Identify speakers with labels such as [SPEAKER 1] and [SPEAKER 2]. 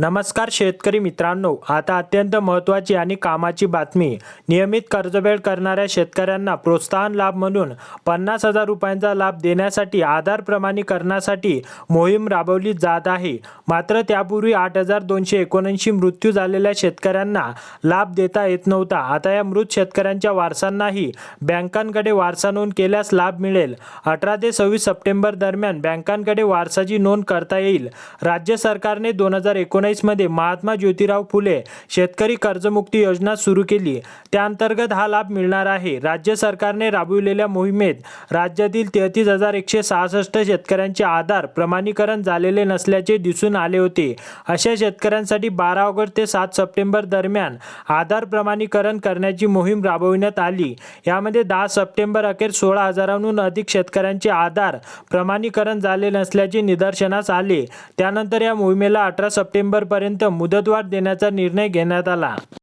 [SPEAKER 1] नमस्कार शेतकरी मित्रांनो आता अत्यंत महत्त्वाची आणि कामाची बातमी. नियमित कर्जफेड करणाऱ्या शेतकऱ्यांना प्रोत्साहन लाभ म्हणून पन्नास हजार रुपयांचा लाभ देण्यासाठी आधार प्रमाणीकरणासाठी मोहीम राबवली जात आहे. मात्र त्यापूर्वी आठ हजार दोनशे एकोणऐंशी मृत्यू झालेल्या शेतकऱ्यांना लाभ देता येत नव्हता. आता या मृत शेतकऱ्यांच्या वारसांनाही बँकांकडे वारसा नोंद केल्यास लाभ मिळेल. अठरा ते सव्वीस सप्टेंबर दरम्यान बँकांकडे वारसाची नोंद करता येईल. राज्य सरकारने दोन हजार एकोणीसमध्ये महात्मा ज्योतिराव फुले शेतकरी कर्जमुक्ती योजना सुरू केली. त्याअंतर्गत हा लाभ मिळणार आहे. राज्य सरकारने राबविलेल्या मोहिमेत राज्यातील तेहतीस हजार एकशे सहासष्ट शेतकऱ्यांचे आधार प्रमाणीकरण झालेले नसल्याचे दिसून आले होते. अशा शेतकऱ्यांसाठी बारा ऑगस्ट ते सात सप्टेंबर दरम्यान आधार प्रमाणीकरण करण्याची मोहीम राबविण्यात आली. यामध्ये दहा सप्टेंबर अखेर सोळा हजारांहून अधिक शेतकऱ्यांचे आधार प्रमाणीकरण झाले नसल्याचे निदर्शनास आले. त्यानंतर या मोहिमेला अठरा सप्टेंबर सप्टेंबरपर्यंत मुदतवाढ देण्याचा निर्णय घेण्यात आला.